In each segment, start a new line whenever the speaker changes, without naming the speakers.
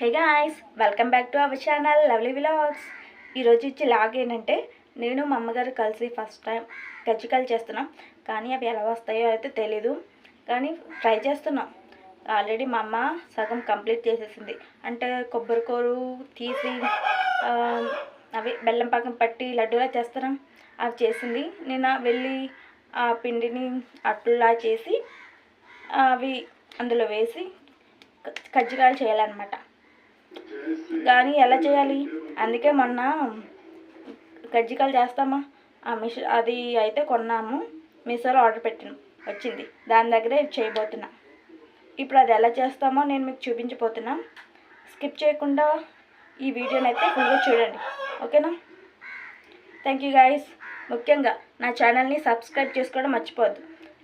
Hey guys welcome back to our channel lovely vlogs. ఈరోజు ఇచ్చి log ఏంటంటే నేను మా అమ్మగారు కలిసి ఫస్ట్ టైం కజ్జికాయలు చేస్తున్నాం. కానీ అవి ఎలా వస్తాయో అయితే తెలీదు. కానీ ట్రై చేస్తున్నాం. ఆల్రెడీ మా అమ్మ సగం కంప్లీట్ చేసేసింది. అంటే కొబ్బరికూరు తీసి అవి బెల్లం పాకం పట్టి లడ్డూలా చేస్తున్నాం. అవి చేసింది. నేను వెళ్ళి ఆ పిండిని అట్లా చేసి అవి అందులో వేసి కజ్జికాయలు చేయాలన్నమాట. కానీ ఎలా చేయాలి? అందుకే మొన్న కజ్జికాయలు చేస్తామా? ఆ మిషన్ అది అయితే కొన్నాము. మీషోలో ఆర్డర్ పెట్టాను వచ్చింది. దాని దగ్గరే చేయబోతున్నా. ఇప్పుడు అది ఎలా చేస్తామో నేను మీకు చూపించబోతున్నా. స్కిప్ చేయకుండా ఈ వీడియోని అయితే ఫుల్గా చూడండి. ఓకేనా? Thank you guys. ముఖ్యంగా నా ఛానల్ని సబ్స్క్రైబ్ చేసుకోవడం మర్చిపోద్దు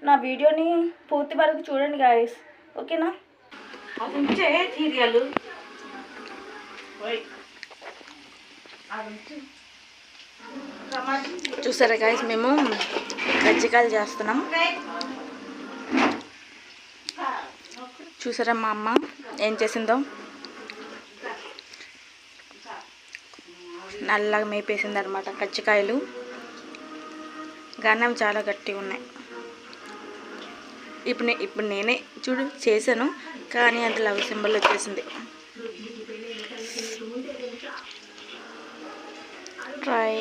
నా వీడియోని పూర్తి వరకు చూడండి గాయస్. ఓకేనా?
అది ఉంచే సీరియల్
చూసారా గాయస్ మేము కజ్జికాయలు చేస్తున్నాం. చూసారా మా అమ్మ ఏం చేసిందో? నల్లగా మేపేసింది అనమాట కజ్జికాయలు. గన్నం చాలా గట్టిగా ఉన్నాయి. ఇప్పుడు నే- ఇప్పుడు నేనే చూడు చేశాను కానీ అది లవ్ సింబల్ వచ్చేసింది. ట్రై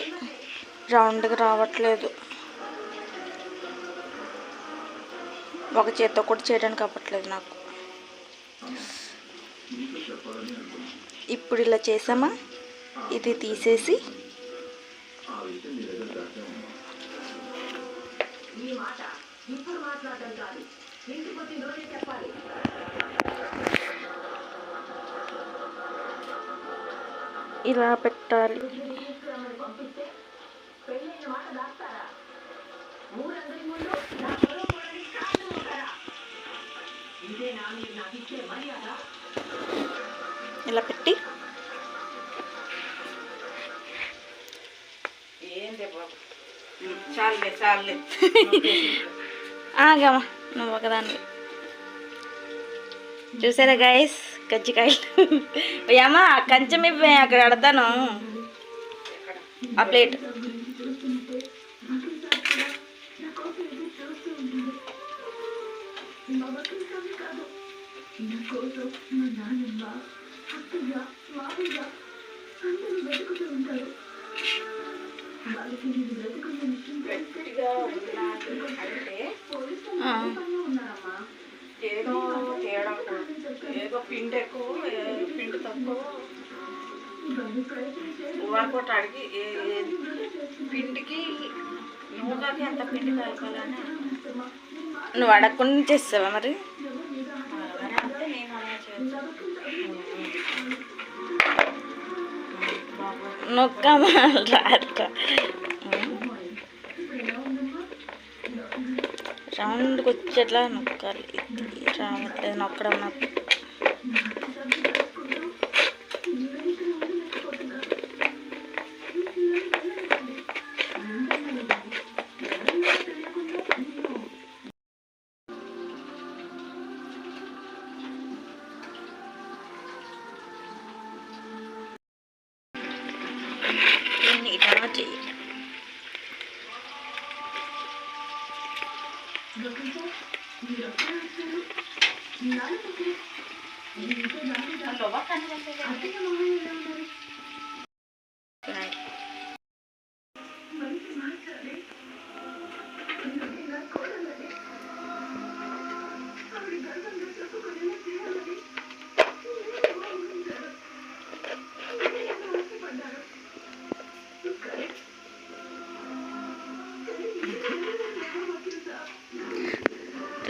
రౌండ్గా రావట్లేదు. ఒక చేత్తో కూడా చేయడానికి అవ్వట్లేదు నాకు. ఇప్పుడు ఇలా చేసామా? ఇది తీసేసి ఇలా పెట్టాలి ఇలా పెట్టి
ఏంటి బాబు చాలే చాలే
ఆగమ్మా నువ్వు ఒకదాన్ని చూసారా గాయస్ కజ్జికాయలు ఏమా కంచెం ఇవ్వే అక్కడ అడతాను. ఆ ప్లేట్.
అంటే ఏదో తేడా ఏదో పిండి ఎక్కువ పిండి తక్కువ. ఊరకోట అడిగి పిండికి నూనెకి ఎంత పిండి కలపాలని?
నువ్వు అడగకుండా చేస్తావా మరి?
అంటే నేను అలా చేస్తాను
రౌండ్కి వచ్చేట్లా నొక్కాలి. రావట్లేదు నొక్కడం నాకు ఇలా చేయాలి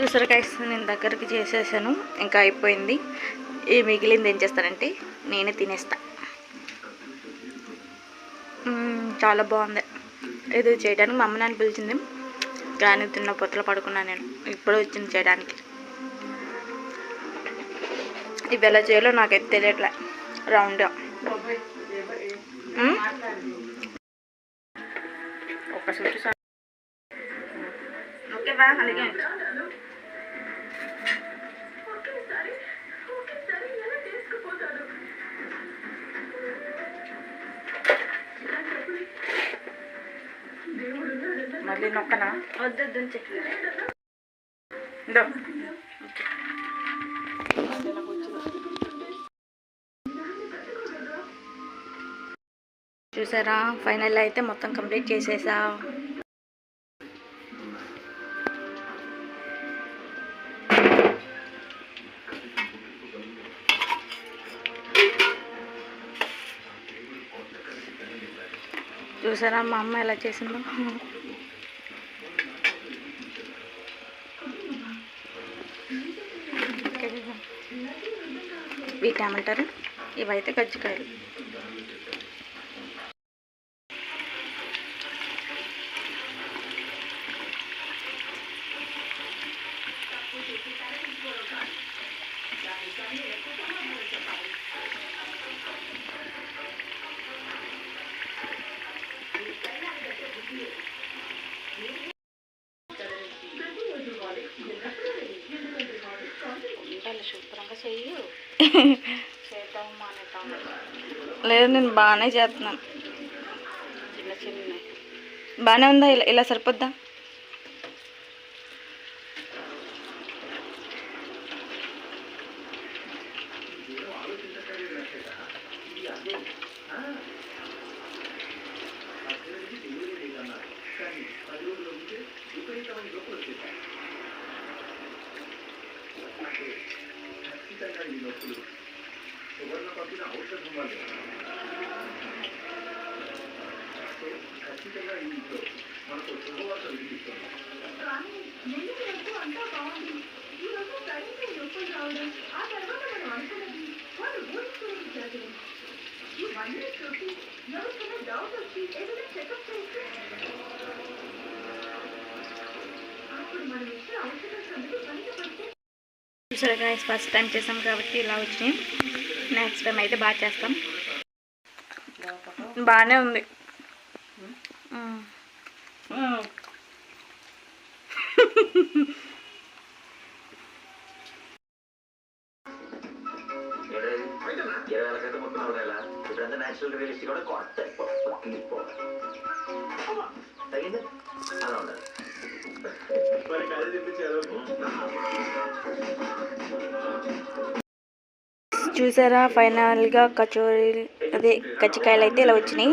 చూసారు గైస్ నేను దగ్గరికి చేసేసాను. ఇంకా అయిపోయింది. ఈ మిగిలింది ఏం చేస్తానంటే నేనే తినేస్తా. చాలా బాగుంది. ఇది చేయడానికి మా అమ్మ నాన్న పిలిచింది. కానీ తిన్న పొత్తలు పడుకున్నాను నేను. ఇప్పుడు వచ్చింది చేయడానికి. ఇవి ఎలా చేయాలో నాకైతే తెలియట్లే. రౌండ్గా మ్మ్?
ఒక మళ్ళీ నొక్కనా?
వద్దు
ఇందో.
చూసారా? ఫైనల్ అయితే మొత్తం కంప్లీట్ చేసేసా. చూసారా మా అమ్మ ఎలా చేసిందో? వీటి ఏమంటారు ఇవైతే కజ్జికాయలు లేదు నేను బాగానే చేస్తున్నాను. బాగానే ఉందా? ఇలా ఇలా సరిపోద్దా? చూసారా guys ఫస్ట్ టైం చేసాం కాబట్టి ఇలా వచ్చినాయి నెక్స్ట్ టైం అయితే అప్పుడు మనం బాగానే ఉంది మ్మ్.
ఇరవై ఏళ్ళ క్రితం ముప్పై నాలుగు నెలల ఇప్పుడంతా న్యాచురల్ రియలిస్టిక్ కూడా కొత్త క్లిప్ తగింది అలా ఉండాలి మరి కదే తిప్పించారు
చూసారా ఫైనల్గా కచోరీ అదే కజ్జికాయలు అయితే ఇలా వచ్చినాయి.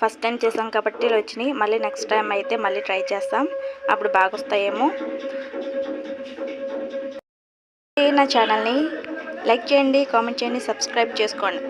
ఫస్ట్ టైం చేసాం కాబట్టి ఇలా వచ్చినాయి. మళ్ళీ నెక్స్ట్ టైం అయితే మళ్ళీ ట్రై చేస్తాం. అప్పుడు బాగా వస్తాయేమో నా ఛానల్ని లైక్ చేయండి కామెంట్ చేయండి సబ్స్క్రైబ్ చేసుకోండి.